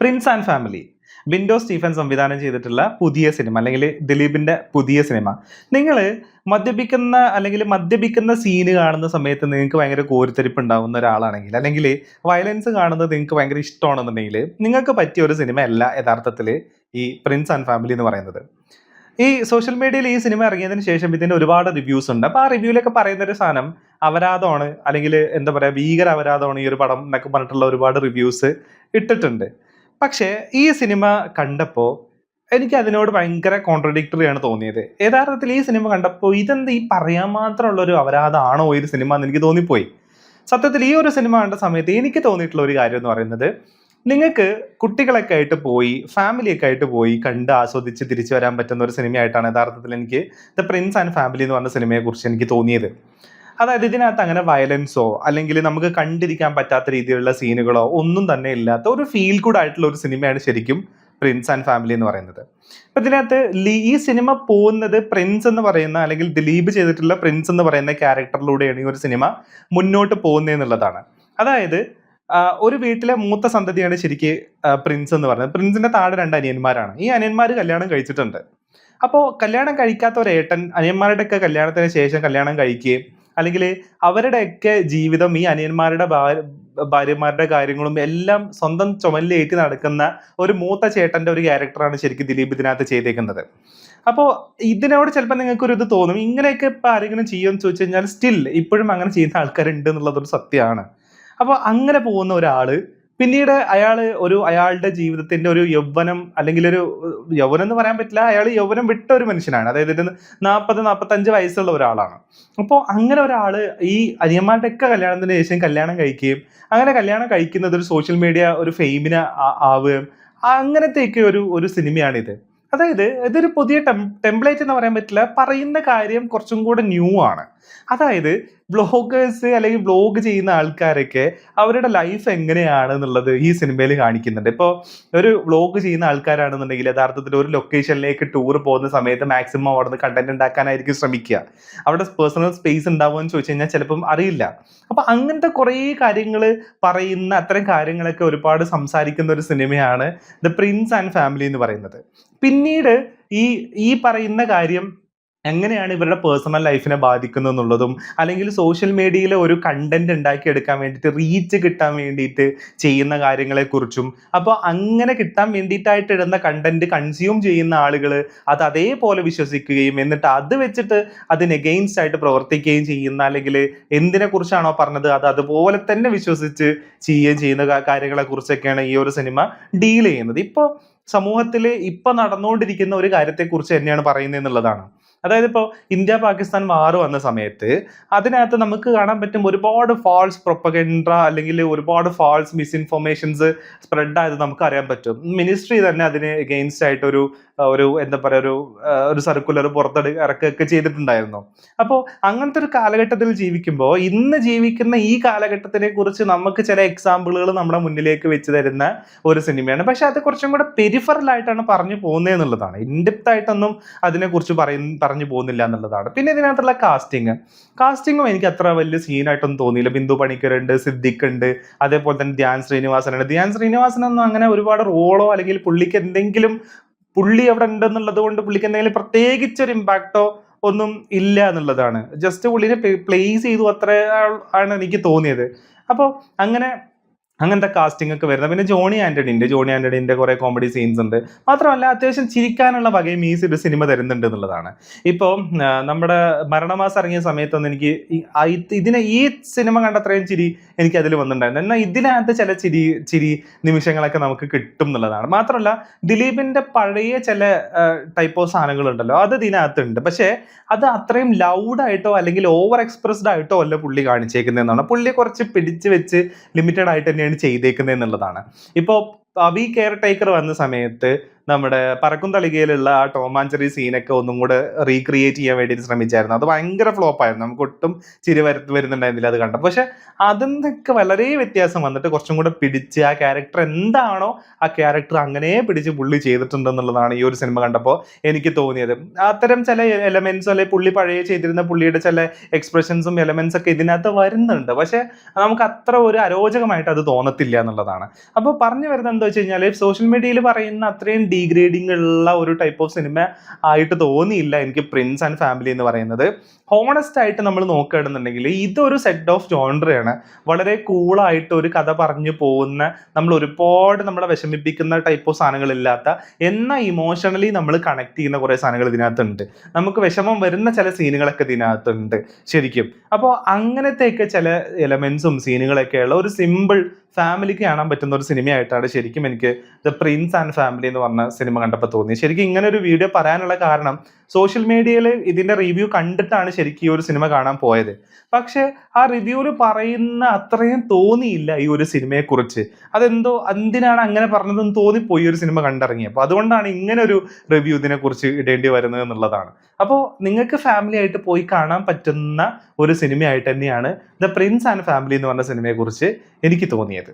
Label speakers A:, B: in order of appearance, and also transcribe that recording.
A: Prince and Family Binto Stephen സംവിധാനം ചെയ്തിട്ടുള്ള പുതിയ സിനിമ അല്ലെങ്കിൽ ദിലീപിന്റെ പുതിയ സിനിമ നിങ്ങൾ മദ്യപിക്കുന്ന അല്ലെങ്കിൽ മദ്യപിക്കുന്ന സീന് കാണുന്ന സമയത്ത് നിങ്ങൾക്ക് ഭയങ്കര കോരിത്തരിപ്പ് ഉണ്ടാകുന്ന ഒരാളാണെങ്കിൽ അല്ലെങ്കിൽ വയലൻസ് കാണുന്നത് നിങ്ങൾക്ക് ഭയങ്കര ഇഷ്ടമാണെന്നുണ്ടെങ്കിൽ നിങ്ങൾക്ക് പറ്റിയ ഒരു സിനിമയല്ല യഥാർത്ഥത്തിൽ ഈ പ്രിൻസ് ആൻഡ് ഫാമിലി എന്ന് പറയുന്നത്. ഈ സോഷ്യൽ മീഡിയയിൽ ഈ സിനിമ ഇറങ്ങിയതിന് ശേഷം ഇതിന്റെ ഒരുപാട് റിവ്യൂസ് ഉണ്ട്. അപ്പോൾ ആ റിവ്യൂലൊക്കെ പറയുന്ന ഒരു സാധനം അപരാധമാണ് അല്ലെങ്കിൽ എന്താ പറയുക ഭീകര അപരാധമാണ് ഈ ഒരു പടം എന്നൊക്കെ പറഞ്ഞിട്ടുള്ള ഒരുപാട് റിവ്യൂസ് ഇട്ടിട്ടുണ്ട്. പക്ഷേ ഈ സിനിമ കണ്ടപ്പോൾ എനിക്ക് അതിനോട് ഭയങ്കര കോൺട്രഡിക്ടറി ആണ് തോന്നിയത്. യഥാർത്ഥത്തിൽ ഈ സിനിമ കണ്ടപ്പോൾ ഇതെന്ത് ഈ പറയാൻ മാത്രമുള്ള ഒരു അപരാധമാണോ ഈ ഒരു സിനിമ എന്ന് എനിക്ക് തോന്നിപ്പോയി. സത്യത്തിൽ ഈ ഒരു സിനിമ കണ്ട സമയത്ത് എനിക്ക് തോന്നിയിട്ടുള്ള ഒരു കാര്യം എന്ന് പറയുന്നത് നിങ്ങൾക്ക് കുട്ടികളൊക്കെ ആയിട്ട് പോയി ഫാമിലിയൊക്കെ ആയിട്ട് പോയി കണ്ട് ആസ്വദിച്ച് തിരിച്ചു വരാൻ പറ്റുന്ന ഒരു സിനിമയായിട്ടാണ് യഥാർത്ഥത്തിൽ എനിക്ക് ദ പ്രിൻസ് ആൻഡ് ഫാമിലി എന്ന് പറഞ്ഞ സിനിമയെക്കുറിച്ച് എനിക്ക് തോന്നിയത്. അതായത് ഇതിനകത്ത് അങ്ങനെ വയലൻസോ അല്ലെങ്കിൽ നമുക്ക് കണ്ടിരിക്കാൻ പറ്റാത്ത രീതിയിലുള്ള സീനുകളോ ഒന്നും തന്നെ ഇല്ലാത്ത ഒരു ഫീൽ ഗുഡ് ആയിട്ടുള്ള ഒരു സിനിമയാണ് ശരിക്കും പ്രിൻസ് ആൻഡ് ഫാമിലി എന്ന് പറയുന്നത്. അപ്പൊ ഇതിനകത്ത് ഈ സിനിമ പോകുന്നത് പ്രിൻസ് എന്ന് പറയുന്ന അല്ലെങ്കിൽ ദിലീപ് ചെയ്തിട്ടുള്ള പ്രിൻസ് എന്ന് പറയുന്ന ക്യാരക്ടറിലൂടെയാണ് ഈ ഒരു സിനിമ മുന്നോട്ട് പോകുന്നത് എന്നുള്ളതാണ് അതായത് ഒരു വീട്ടിലെ മൂത്ത സന്തതിയാണ് ശരിക്ക് പ്രിൻസ് എന്ന് പറയുന്നത്. പ്രിൻസിന്റെ താഴെ രണ്ട് അനിയന്മാരാണ്. ഈ അനിയന്മാർ കല്യാണം കഴിച്ചിട്ടുണ്ട്. അപ്പോൾ കല്യാണം കഴിക്കാത്ത ഒരു ഏട്ടൻ അനിയന്മാരുടെയൊക്കെ കല്യാണത്തിന് ശേഷം കല്യാണം കഴിക്കുകയും അല്ലെങ്കിൽ അവരുടെയൊക്കെ ജീവിതം ഈ അനിയന്മാരുടെ ഭാര്യമാരുടെ കാര്യങ്ങളും എല്ലാം സ്വന്തം ചുമലിലേറ്റി നടക്കുന്ന ഒരു മൂത്ത ചേട്ടന്റെ ഒരു ക്യാരക്ടറാണ് ശരിക്കും ദിലീപ് ഇതിനകത്ത് ചെയ്തേക്കുന്നത്. അപ്പോൾ ഇതിനോട് ചിലപ്പോൾ നിങ്ങൾക്ക് ഒരു ഇത് തോന്നും. ഇങ്ങനെയൊക്കെ ഇപ്പം ആരെങ്കിലും ചെയ്യുമെന്ന് ചോദിച്ചു കഴിഞ്ഞാൽ സ്റ്റിൽ ഇപ്പോഴും അങ്ങനെ ചെയ്യുന്ന ആൾക്കാരുണ്ട് എന്നുള്ളതൊരു സത്യമാണ്. അപ്പോൾ അങ്ങനെ പോകുന്ന ഒരാൾ പിന്നീട് അയാൾ ഒരു അയാളുടെ ജീവിതത്തിന്റെ ഒരു യൗവനം അല്ലെങ്കിൽ ഒരു യൗവനം എന്ന് പറയാൻ പറ്റില്ല അയാൾ യൗവനം വിട്ട ഒരു മനുഷ്യനാണ്. അതായത് ഇതിന് നാൽപ്പത് നാൽപ്പത്തഞ്ച് വയസ്സുള്ള ഒരാളാണ്. അപ്പോൾ അങ്ങനെ ഒരാൾ ഈ അനിയന്മാരുടെ ഒക്കെ കല്യാണത്തിന് ശേഷം കല്യാണം കഴിക്കുകയും അങ്ങനെ കല്യാണം കഴിക്കുന്നത് ഒരു സോഷ്യൽ മീഡിയ ഒരു ഫെയിമിന് ആവുകയും അങ്ങനത്തെയൊക്കെ ഒരു ഒരു സിനിമയാണിത്. അതായത് ഇതൊരു പുതിയ ടെംപ്ലേറ്റ് എന്ന് പറയാൻ പറ്റില്ല. പറയുന്ന കാര്യം കുറച്ചും കൂടെ ന്യൂ ആണ്. അതായത് ബ്ലോഗേഴ്സ് അല്ലെങ്കിൽ ബ്ലോഗ് ചെയ്യുന്ന ആൾക്കാരൊക്കെ അവരുടെ ലൈഫ് എങ്ങനെയാണ് എന്നുള്ളത് ഈ സിനിമയിൽ കാണിക്കുന്നുണ്ട്. ഇപ്പോൾ ഒരു വ്ളോഗ് ചെയ്യുന്ന ആൾക്കാരാണെന്നുണ്ടെങ്കിൽ യഥാർത്ഥത്തിൽ ഒരു ലൊക്കേഷനിലേക്ക് ടൂർ പോകുന്ന സമയത്ത് മാക്സിമം അവിടെ നിന്ന് കണ്ടന്റ് ഉണ്ടാക്കാനായിരിക്കും ശ്രമിക്കുക. അവിടെ പേഴ്സണൽ സ്പേസ് ഉണ്ടാവുമോ എന്ന് ചോദിച്ചു കഴിഞ്ഞാൽ ചിലപ്പം അറിയില്ല. അപ്പൊ അങ്ങനത്തെ കുറേ കാര്യങ്ങൾ പറയുന്ന അത്തരം കാര്യങ്ങളൊക്കെ ഒരുപാട് സംസാരിക്കുന്ന ഒരു സിനിമയാണ് ദ പ്രിൻസ് ആൻഡ് ഫാമിലി എന്ന് പറയുന്നത്. പിന്നീട് ഈ ഈ പറയുന്ന കാര്യം എങ്ങനെയാണ് ഇവരുടെ പേഴ്സണൽ ലൈഫിനെ ബാധിക്കുന്നത് എന്നുള്ളതും അല്ലെങ്കിൽ സോഷ്യൽ മീഡിയയിൽ ഒരു കണ്ടന്റ് ഉണ്ടാക്കിയെടുക്കാൻ വേണ്ടിയിട്ട് റീച്ച് കിട്ടാൻ വേണ്ടിയിട്ട് ചെയ്യുന്ന കാര്യങ്ങളെക്കുറിച്ചും അപ്പോൾ അങ്ങനെ കിട്ടാൻ വേണ്ടിയിട്ടായിട്ട് ഇടുന്ന കണ്ടന്റ് കൺസ്യൂം ചെയ്യുന്ന ആളുകൾ അത് അതേപോലെ വിശ്വസിക്കുകയും എന്നിട്ട് അത് വെച്ചിട്ട് അതിന് എഗെയിൻസ്റ്റ് ആയിട്ട് പ്രവർത്തിക്കുകയും ചെയ്യുന്ന അല്ലെങ്കിൽ എന്തിനെക്കുറിച്ചാണോ പറഞ്ഞത് അത് അതുപോലെ തന്നെ വിശ്വസിച്ച് ചെയ്യുകയും ചെയ്യുന്ന കാര്യങ്ങളെ കുറിച്ചൊക്കെയാണ് ഈ ഒരു സിനിമ ഡീൽ ചെയ്യുന്നത്. ഇപ്പോൾ സമൂഹത്തിൽ ഇപ്പൊ നടന്നുകൊണ്ടിരിക്കുന്ന ഒരു കാര്യത്തെക്കുറിച്ച് തന്നെയാണ് പറയുന്നത് എന്നുള്ളതാണ് അതായത് ഇപ്പോൾ ഇന്ത്യ പാകിസ്ഥാൻ വാർ വന്ന സമയത്ത് അതിനകത്ത് നമുക്ക് കാണാൻ പറ്റും ഒരുപാട് ഫാൾസ് പ്രൊപ്പഗൻഡ അല്ലെങ്കിൽ ഒരുപാട് ഫാൾസ് മിസ്ഇൻഫോർമേഷൻസ് സ്പ്രെഡ് ആയത് നമുക്ക് അറിയാൻ പറ്റും. മിനിസ്ട്രി തന്നെ അതിന് എഗെയിൻസ്റ്റ് ആയിട്ട് ഒരു ഒരു എന്താ പറയുക ഒരു ഒരു സർക്കുലർ പുറത്തെടു ഇറക്കുകയൊക്കെ ചെയ്തിട്ടുണ്ടായിരുന്നു. അപ്പോൾ അങ്ങനത്തെ ഒരു കാലഘട്ടത്തിൽ ജീവിക്കുമ്പോൾ ഇന്ന് ജീവിക്കുന്ന ഈ കാലഘട്ടത്തിനെ കുറിച്ച് നമുക്ക് ചില എക്സാമ്പിളുകൾ നമ്മുടെ മുന്നിലേക്ക് വെച്ച് തരുന്ന ഒരു സിനിമയാണ്. പക്ഷെ അത് കുറച്ചും കൂടെ പെരിഫറൽ ആയിട്ടാണ് പറഞ്ഞു പോകുന്നത് എന്നുള്ളതാണ് ഇൻഡെപ്ത് ആയിട്ടൊന്നും അതിനെക്കുറിച്ച് പറയുന്ന പറഞ്ഞു പോകുന്നില്ല എന്നുള്ളതാണ്. പിന്നെ ഇതിനകത്തുള്ള കാസ്റ്റിംഗ് കാസ്റ്റിംഗും എനിക്ക് അത്ര വലിയ സീനായിട്ടൊന്നും തോന്നിയില്ല. ബിന്ദു പണിക്കർ ഉണ്ട് സിദ്ദിഖ് ഉണ്ട് അതേപോലെ തന്നെ ധ്യാൻ ശ്രീനിവാസൻ ഉണ്ട് ധ്യാൻ ശ്രീനിവാസനൊന്നും അങ്ങനെ ഒരുപാട് റോളോ അല്ലെങ്കിൽ പുള്ളിക്ക് എന്തെങ്കിലും പുള്ളി അവിടെ ഉണ്ടെന്നുള്ളത് കൊണ്ട് പുള്ളിക്ക് എന്തെങ്കിലും പ്രത്യേകിച്ച് ഒരു ഇമ്പാക്റ്റോ ഒന്നും ഇല്ല എന്നുള്ളതാണ്. ജസ്റ്റ് പുള്ളിനെ പ്ലേസ് ചെയ്തു അത്ര ആണ് എനിക്ക് തോന്നിയത്. അപ്പോൾ അങ്ങനെ അങ്ങനത്തെ കാസ്റ്റിംഗ് ഒക്കെ വരുന്നത്. പിന്നെ ജോണി ആന്റണി ഉണ്ട്. ജോണി ആന്റണിന്റെ കുറെ കോമഡി സീൻസ് ഉണ്ട്. മാത്രമല്ല അത്യാവശ്യം ചിരിക്കാനുള്ള വകയും ഈ ഒരു സിനിമ തരുന്നുണ്ട് എന്നുള്ളതാണ്. ഇപ്പോൾ നമ്മുടെ മരണമാസം ഇറങ്ങിയ സമയത്തൊന്നും എനിക്ക് ഇതിനെ ഈ സിനിമ കണ്ടത്രയും ചിരി എനിക്ക് അതിൽ വന്നിട്ടുണ്ടായിരുന്നു. എന്നാൽ ഇതിനകത്ത് ചില ചിരി ചിരി നിമിഷങ്ങളൊക്കെ നമുക്ക് കിട്ടും എന്നുള്ളതാണ്. മാത്രമല്ല ദിലീപിന്റെ പഴയ ചില ടൈപ്പ് ഓഫ് സാധനങ്ങളുണ്ടല്ലോ അത് ഇതിനകത്തുണ്ട്. പക്ഷേ അത് അത്രയും ലൗഡായിട്ടോ അല്ലെങ്കിൽ ഓവർ എക്സ്പ്രസ്ഡ് ആയിട്ടോ അല്ല പുള്ളി കാണിച്ചേക്കുന്നതെന്നാണ്. പുള്ളി കുറച്ച് പിടിച്ച് വെച്ച് ലിമിറ്റഡ് ആയിട്ട് തന്നെയാണ് ചെയ്തേക്കുന്നത് എന്നുള്ളതാണ് ഇപ്പോൾ വി കെയർ ടേക്കർ വന്ന സമയത്ത് നമ്മുടെ പറക്കും തളികയിലുള്ള ആ ടോമാഞ്ചറി സീനൊക്കെ ഒന്നും കൂടെ റീക്രിയേറ്റ് ചെയ്യാൻ വേണ്ടിയിട്ട് ശ്രമിച്ചായിരുന്നു. അത് ഭയങ്കര ഫ്ലോപ്പ് ആയിരുന്നു. നമുക്ക് ഒട്ടും ചിരി വര വരുന്നുണ്ടായിരുന്നില്ല അത് കണ്ടപ്പോൾ. പക്ഷെ അതിൽ നിന്നൊക്കെ വളരെ വ്യത്യാസം വന്നിട്ട് കുറച്ചും കൂടെ പിടിച്ച് ആ ക്യാരക്ടർ എന്താണോ ആ ക്യാരക്ടർ അങ്ങനെ പിടിച്ച് പുള്ളി ചെയ്തിട്ടുണ്ടെന്നുള്ളതാണ് ഈ ഒരു സിനിമ കണ്ടപ്പോൾ എനിക്ക് തോന്നിയത്. അത്തരം ചില എലമെന്റ്സ് അല്ലെ പുള്ളി പഴയ ചെയ്തിരുന്ന പുള്ളിയുടെ ചില എക്സ്പ്രഷൻസും എലമെന്റ്സ് ഒക്കെ ഇതിനകത്ത് വരുന്നുണ്ട്. പക്ഷെ നമുക്ക് അത്ര ഒരു അരോചകമായിട്ട് അത് തോന്നത്തില്ല എന്നുള്ളതാണ്. അപ്പോൾ പറഞ്ഞു വരുന്നത് എന്താ വെച്ച് കഴിഞ്ഞാൽ സോഷ്യൽ മീഡിയയിൽ പറയുന്ന അത്രയും ഡീഗ്രേഡിംഗ് ഉള്ള ഒരു ടൈപ്പ് ഓഫ് സിനിമ ആയിട്ട് തോന്നിയില്ല എനിക്ക് പ്രിൻസ് ആൻഡ് ഫാമിലി എന്ന് പറയുന്നത്. ഹോണസ്റ്റ് ആയിട്ട് നമ്മൾ നോക്കുകയാണെന്നുണ്ടെങ്കിൽ ഇതൊരു സെറ്റ് ഓഫ് ജോൺഡറാണ് വളരെ കൂളായിട്ട് ഒരു കഥ പറഞ്ഞു പോകുന്ന നമ്മൾ ഒരുപാട് നമ്മളെ വിഷമിപ്പിക്കുന്ന ടൈപ്പ് ഓഫ് സാധനങ്ങളില്ലാത്ത എന്നാൽ ഇമോഷണലി നമ്മൾ കണക്ട് ചെയ്യുന്ന കുറേ സാധനങ്ങൾ ഇതിനകത്തുണ്ട്. നമുക്ക് വിഷമം വരുന്ന ചില സീനുകളൊക്കെ ഇതിനകത്തുണ്ട് ശരിക്കും. അപ്പോൾ അങ്ങനത്തെയൊക്കെ ചില എലമെന്റ്സും സീനുകളൊക്കെ ഉള്ള ഒരു സിമ്പിൾ ഫാമിലിക്ക് കാണാൻ പറ്റുന്ന ഒരു സിനിമയായിട്ടാണ് ശരിക്കും എനിക്ക് ദ പ്രിൻസ് ആൻഡ് ഫാമിലി എന്ന് പറഞ്ഞ സിനിമ കണ്ടപ്പോൾ തോന്നി. ശരിക്കും ഇങ്ങനെ ഒരു വീഡിയോ പറയാനുള്ള കാരണം സോഷ്യൽ മീഡിയയിൽ ഇതിന്റെ റിവ്യൂ കണ്ടിട്ടാണ് ശരിക്കും ഈ ഒരു സിനിമ കാണാൻ പോയത്. പക്ഷെ ആ റിവ്യൂവിൽ പറയുന്ന അത്രയും തോന്നിയില്ല ഈ ഒരു സിനിമയെക്കുറിച്ച്. അതെന്തോ എന്തിനാണ് അങ്ങനെ പറഞ്ഞതെന്ന് തോന്നിപ്പോയി ഒരു സിനിമ കണ്ടിറങ്ങിയപ്പോൾ അതുകൊണ്ടാണ് ഇങ്ങനെ ഒരു റിവ്യൂ ഇതിനെക്കുറിച്ച് ഇടേണ്ടി വരുന്നത് എന്നുള്ളതാണ്. അപ്പോൾ നിങ്ങൾക്ക് ഫാമിലി ആയിട്ട് പോയി കാണാൻ പറ്റുന്ന ഒരു സിനിമയായിട്ട് തന്നെയാണ് ദ പ്രിൻസ് ആൻഡ് ഫാമിലി എന്ന് പറഞ്ഞ സിനിമയെക്കുറിച്ച് എനിക്ക് തോന്നിയത്.